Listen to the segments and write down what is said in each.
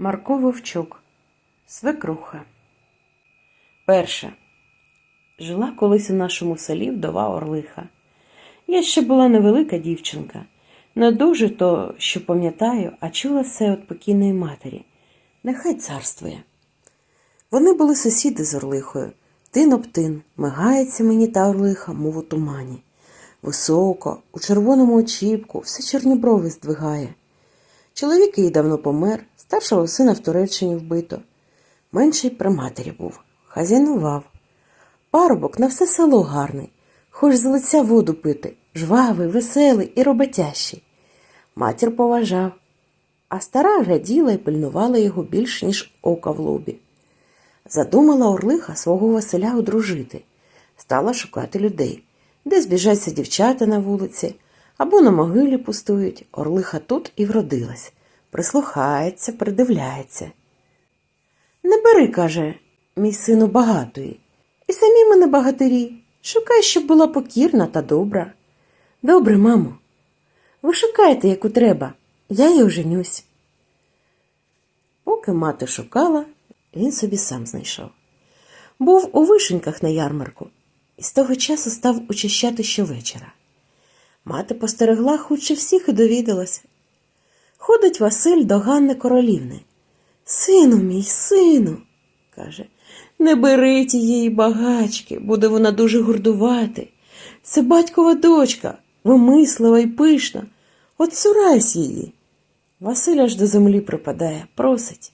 Марко Вовчук. Свекруха. Перше. Жила колись у нашому селі вдова Орлиха. Я ще була невелика дівчинка. Не дуже то, що пам'ятаю, а чула все від покійної матері. Нехай царствує. Вони були сусіди з Орлихою. Тин об тин, мигається мені та Орлиха, мов у тумані. Високо, у червоному очіпку, все чорні брови здвигає. Чоловік її давно помер, старшого сина в Туреччині вбито. Менший при матері був, хазяйнував. Парубок на все село гарний, хоч з лиця воду пити, жвавий, веселий і роботящий. Матір поважав, а стара гляділа і пильнувала його більш, ніж ока в лобі. Задумала Орлиха свого Василя одружити, стала шукати людей, де збіжаться дівчата на вулиці або на могилі пустують. Орлиха тут і вродилась, прислухається, придивляється. Не бери, каже, мій сину багатої, і самі ми не багатирі. Шукай, щоб була покірна та добра. Добре, мамо. Ви шукайте, яку треба, я й оженюсь. Поки мати шукала, він собі сам знайшов. Був у вишеньках на ярмарку і з того часу став учащати щовечора. Мати постерегла худше всіх і довідалася. Ходить Василь до Ганни Королівни. Сину мій, сину, каже, не бери тієї багачки, буде вона дуже гордувати. Це батькова дочка, вимислива і пишна. От цурайсь її. Василь аж до землі припадає, просить.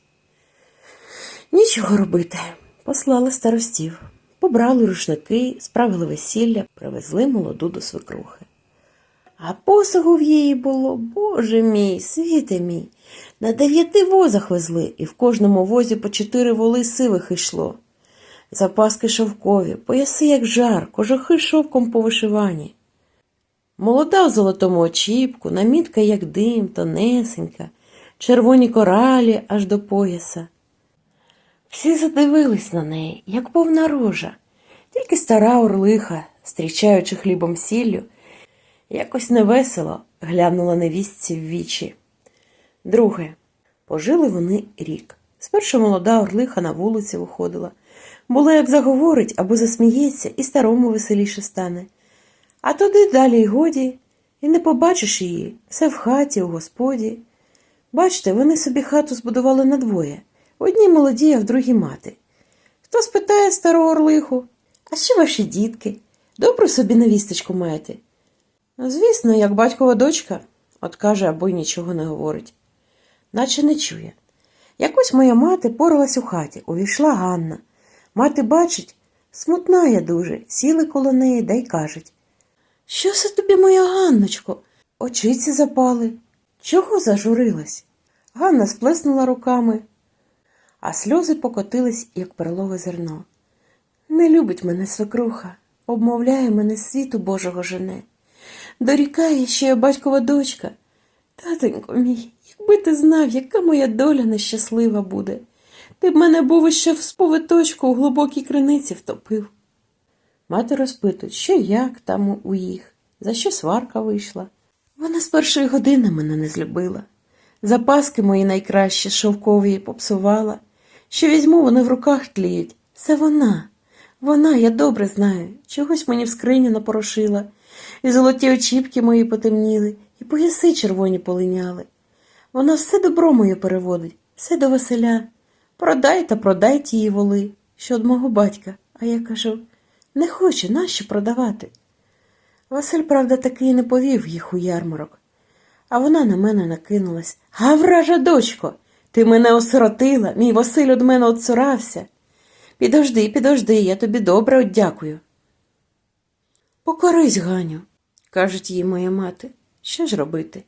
Нічого робити. Послали старостів, побрали рушники, справили весілля, привезли молоду до свекрухи. А посагу в її було, боже мій, світе мій. На дев'яти возах везли, і в кожному возі по чотири воли сивих йшло. Запаски шовкові, пояси, як жар, кожухи шовком повишивані. Молода в золотому очіпку, намітка, як дим, тонесенька, червоні коралі аж до пояса. Всі задивились на неї, як повна рожа, тільки стара орлиха, зустрічаючи хлібом сіллю, якось невесело глянула невістці в вічі. Друге. Пожили вони рік. Спершу молода орлиха на вулиці виходила. Було, як заговорить або засміється, і старому веселіше стане. А туди далі й годі, і не побачиш її, все в хаті, у господі. Бачите, вони собі хату збудували надвоє. В одній молоді, а в другій мати. Хто спитає стару орлиху, а що ваші дітки? Добру собі невісточку маєте? Звісно, як батькова дочка, от каже або й нічого не говорить. Наче не чує. Якось моя мати поралась у хаті, увійшла Ганна. Мати бачить, смутна я дуже, сіли коло неї да й кажуть. Що це тобі, моя Ганночко? Очиці запали. Чого зажурилась? Ганна сплеснула руками, а сльози покотились, як перлове зерно. Не любить мене свекруха, обмовляє мене світу Божого жене. Дорікає, я батькова дочка. Татенько мій, якби ти знав, яка моя доля нещаслива буде. Ти б мене був іще в сповиточку у глибокій криниці втопив. Мати розпитує, що як там у їх, за що сварка вийшла. Вона з першої години мене не злюбила. Запаски мої найкращі шовкові попсувала. Що візьму, вони в руках тліють. Це вона. Вона, я добре знаю, чогось мені в скрині напорошила, і золоті очіпки мої потемніли, і пояси червоні полиняли. Вона все добро моє переводить, все до Василя. Продай та продай тії воли, що од мого батька. А я кажу не хоче, нащо продавати? Василь, правда, таки і не повів їх у ярмарок. А вона на мене накинулась. А вража дочко, ти мене осиротила, мій Василь од мене отцурався. Підожди, підожди, я тобі добре оддякую. Покорись, Ганю, кажуть їй моя мати. Що ж робити?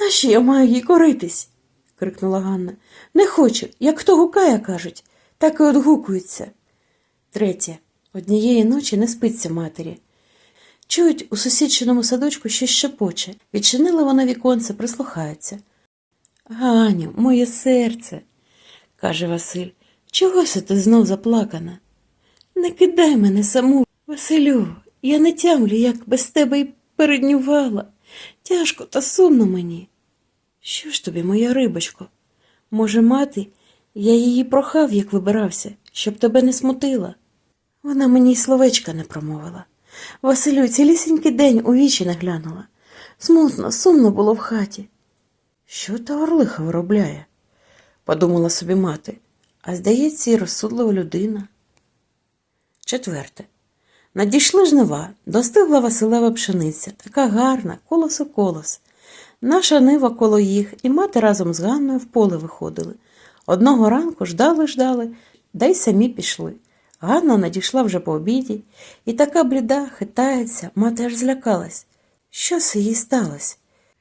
Нащо я маю їй коритись? крикнула Ганна. Не хочу, як хто гукає, кажуть, так і одгукується. Третє. Однієї ночі не спиться матері. Чують у сусідчиному садочку щось шепоче. Відчинила вона віконце, прислухається. Ганю, моє серце, каже Василь, чого се ти знов заплакана? Не кидай мене саму, Василю, я не тямлю, як без тебе й переднювала. Тяжко та сумно мені. Що ж тобі, моя рибочко? Може, мати, я її прохав, як вибирався, щоб тебе не смутила. Вона мені й словечка не промовила. Василю цілісінький день у вічі не глянула. Смутно, сумно було в хаті. Що та орлиха виробляє? подумала собі мати, а здається, і розсудлива людина. Четверте. Надійшли жнива, достигла Василева пшениця, така гарна, колос у колос. Наша нива коло їх, і мати разом з Ганною в поле виходили. Одного ранку ждали, ждали, да й самі пішли. Ганна надійшла вже по обіді, і така бліда хитається, мати аж злякалась. Що це їй сталося?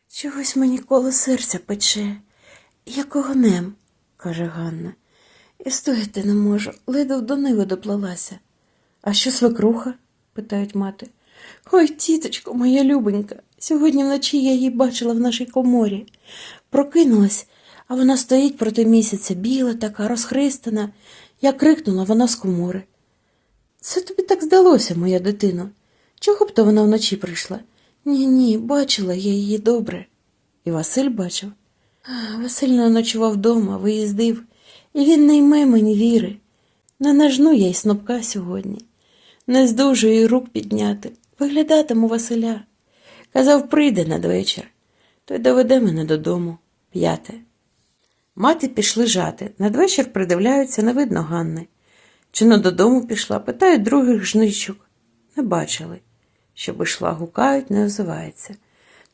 Чогось мені коло серця пече, як огнем, каже Ганна. І стояти не можу, ледве до ниви доплелася. А що свекруха? питають мати. Ой, тіточко, моя любенька, сьогодні вночі я її бачила в нашій коморі. Прокинулась, а вона стоїть проти місяця, біла така, розхристана. Я крикнула, вона з комори. Це тобі так здалося, моя дитино. Чого б то вона вночі прийшла? Ні, ні, бачила я її добре. І Василь бачив. Василь не ночував вдома, виїздив, і він не йме мені віри. Не нажну я й снопка сьогодні. Не здужу їй рук підняти. Виглядатиму Василя. Казав, прийде надвечір. Той доведе мене додому. П'яте. Мати пішли жати. Надвечір придивляються, не видно Ганни. Чи не додому пішла, питають других жничок. Не бачили. Щоб йшла, гукають, не озивається.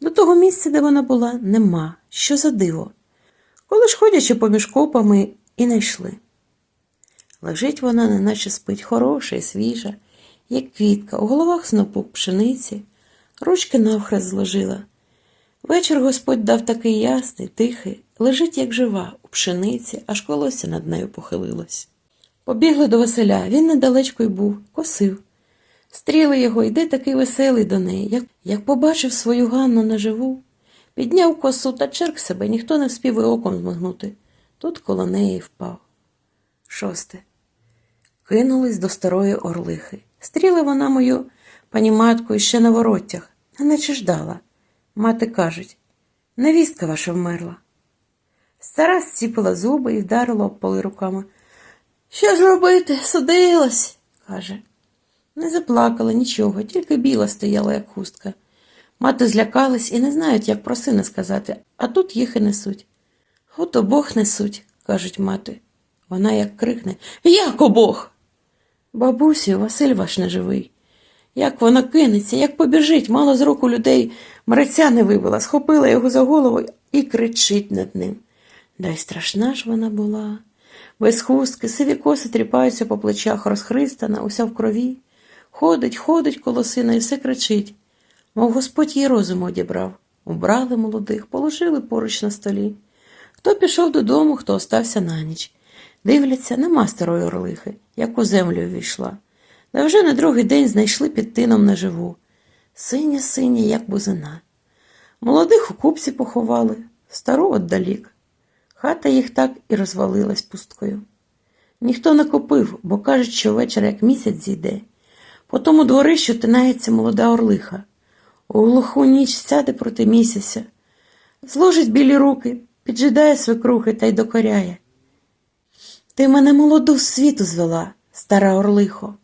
До того місця, де вона була, нема. Що за диво? Коли ж ходячи поміж копами, і не йшли. Лежить вона, неначе спить, хороша і свіжа, як квітка, у головах снопок пшениці, ручки навхрест зложила. Вечір Господь дав такий ясний, тихий, лежить, як жива, у пшениці, аж колося над нею похилилось. Побігли до Василя, він недалечко й був, косив. Стріли його, йде такий веселий до неї, як, як побачив свою Ганну наживу, підняв косу та черк себе, ніхто не вспів і оком змигнути. Тут коло неї впав. Шосте. Кинулись до старої орлихи. Стріли вона мою пані матку ще на воротях, а наче ждала. Мати кажуть, невістка ваша вмерла. Стара зціпила зуби і вдарила поли руками. Що ж робити? Судилась, каже. Не заплакала нічого, тільки біла стояла, як хустка. Мати злякались і не знають, як про сина сказати, а тут їх і несуть. От обох несуть, кажуть мати. Вона як крикне Як обох? Бабусю, Василь ваш не живий. Як вона кинеться, як побіжить, мало з руку людей мереця не вибила, схопила його за голову і кричить над ним. Да й страшна ж вона була. Без хустки, сиві коси тріпаються по плечах, розхристана, уся в крові. Ходить, ходить коло сина і все кричить. Мов Господь їй розум одібрав. Убрали молодих, положили поруч на столі. Хто пішов додому, хто остався на ніч. Дивляться, нема старої орлихи, як у землю ввійшла. Та вже на другий день знайшли під тином наживу. Синя, синя, як бузина. Молодих у купці поховали, стару отдалік. Хата їх так і розвалилась пусткою. Ніхто не купив, бо кажуть, що ввечері як місяць зійде. По тому дворищу тинається молода орлиха. У глуху ніч сяде проти місяця, зложить білі руки, піджидає свекрухи та й докоряє. Ти мене молоду з світу звела, стара орлихо.